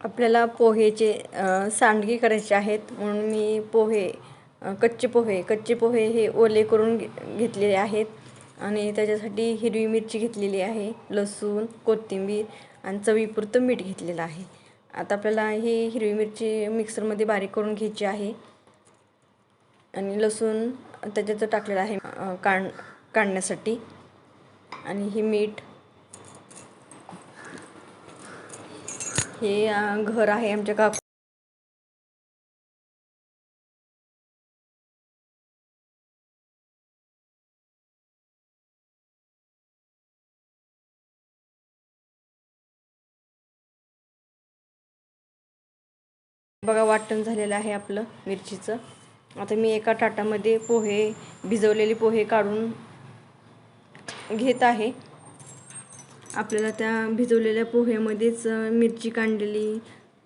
आपल्याला पोहेचे सांडगी सांडगे करायचे आहेत. म्हणून मी पोहे कच्चे पोहे कच्चे पोहे हे ओले करून घे घेतलेले आहेत. आणि त्याच्यासाठी हिरवी मिरची घेतलेली आहे लसूण कोथिंबीर आणि चवीपुरतं मीठ घेतलेलं आहे. आता आपल्याला ही हिरवी मिरची मिक्सरमध्ये बारीक करून घ्यायची आहे. आणि लसूण त्याच्यात टाकलेलं आहे काढ काढण्यासाठी. आणि हे मीठ हे घर आहे आमच्या काकू बघा वाटण झालेलं आहे आपलं मिरचीचं. आता मी एका ताटामध्ये पोहे भिजवलेले पोहे काढून घेत आहे. आपल्याला त्या भिजवलेल्या पोह्यामध्येच मिरची काढलेली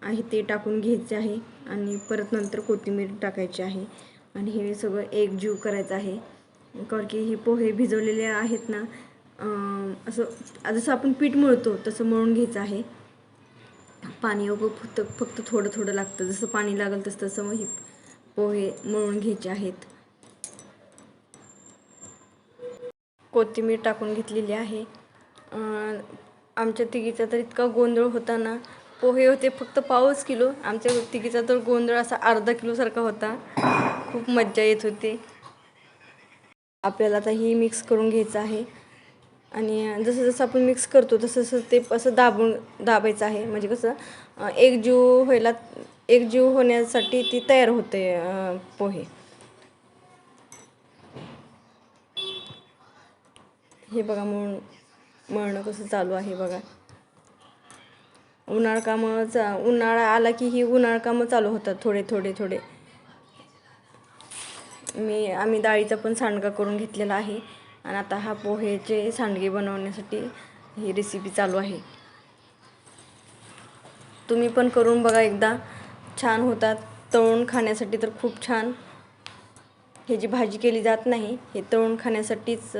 आहे ते टाकून घ्यायचे आहे आणि परत नंतर कोथिंबीर टाकायची आहे आणि हे सगळं एकजीव करायचं आहे. कारण की हे पोहे भिजवलेले आहेत ना असं जसं आपण पीठ मळतो तसं मळून घ्यायचं आहे. पाणी वगैरे फक्त फक्त थोडं थोडं लागतं. जसं पाणी लागेल तसं तसं मग हे पोहे मळून घ्यायचे आहेत. कोथिंबीर टाकून घेतलेली आहे. आमच्या तिघीचा तर इतका गोंधळ होता ना. पोहे होते फक्त पावच किलो. आमच्या तिघीचा तर गोंधळ असा अर्धा किलोसारखा होता. खूप मज्जा येत होती. आपल्याला आता ही मिक्स करून घ्यायचं आहे. आणि जसं जसं आपण मिक्स करतो तसं तसं ते असं दाबून दाबायचं आहे. म्हणजे कसं एकजीव व्हायला एकजीव होण्यासाठी ती तयार होते पोहे. हे बघा म्हणून मळणं कसं चालू आहे बघा. उन्हाळ कामं चा उन्हाळा आला की ही उन्हाळ कामं चालू होतात थोडे थोडे थोडे. मी आम्ही डाळीचा पण सांडगा करून घेतलेला आहे. आणि आता हा पोहेचे सांडगे बनवण्यासाठी ही रेसिपी चालू आहे. तुम्ही पण करून बघा एकदा. छान होतात. तळून खाण्यासाठी तर खूप छान. हे जी भाजी केली जात नाही हे तळून खाण्यासाठीच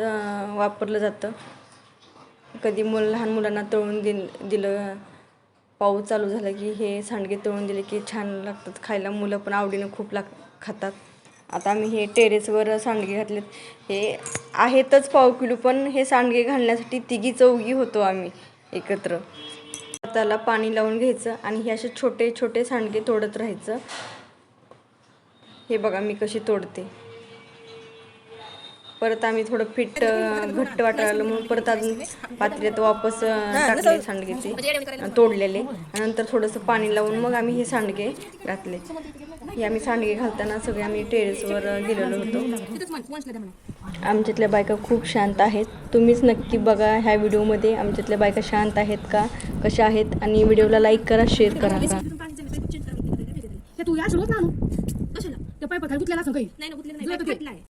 वापरलं जातं. कधी मुल लहान मुलांना तळून दिल दिलं पाऊस चालू झाला की हे सांडगे तळून दिले की छान लागतात. खायला मुलं पण आवडीनं खूप लाग खातात. आता आम्ही हे टेरेसवर सांडगे घातलेत. हे आहेतच पाव किलो पण हे सांडगे घालण्यासाठी तिघी चौघी होतो आम्ही एकत्र. त्याला पाणी लावून घ्यायचं आणि हे असे छोटे छोटे सांडगे तोडत राहायचं. हे बघा मी कशी तोडते. परत आम्ही थोडं पीठ अं, घट्ट वाटायला लागलं म्हणून परत अजून पातेल्यात वापस अं, टाकले सांडगेचे तोडलेले. आणि नंतर थोडंसं पाणी लावून मग आम्ही हे सांडगे घातले. हे आम्ही सांडगे घालताना सगळे आम्ही टेरेसवर गेलेलो होतो. आमच्यातल्या बायका खूप शांत आहेत. तुम्हीच नक्की बघा ह्या व्हिडिओमध्ये आमच्यातल्या बायका शांत आहेत का कशा आहेत? आणि व्हिडिओला लाईक करा शेअर करा. का ते तू या ना कशाला? नाही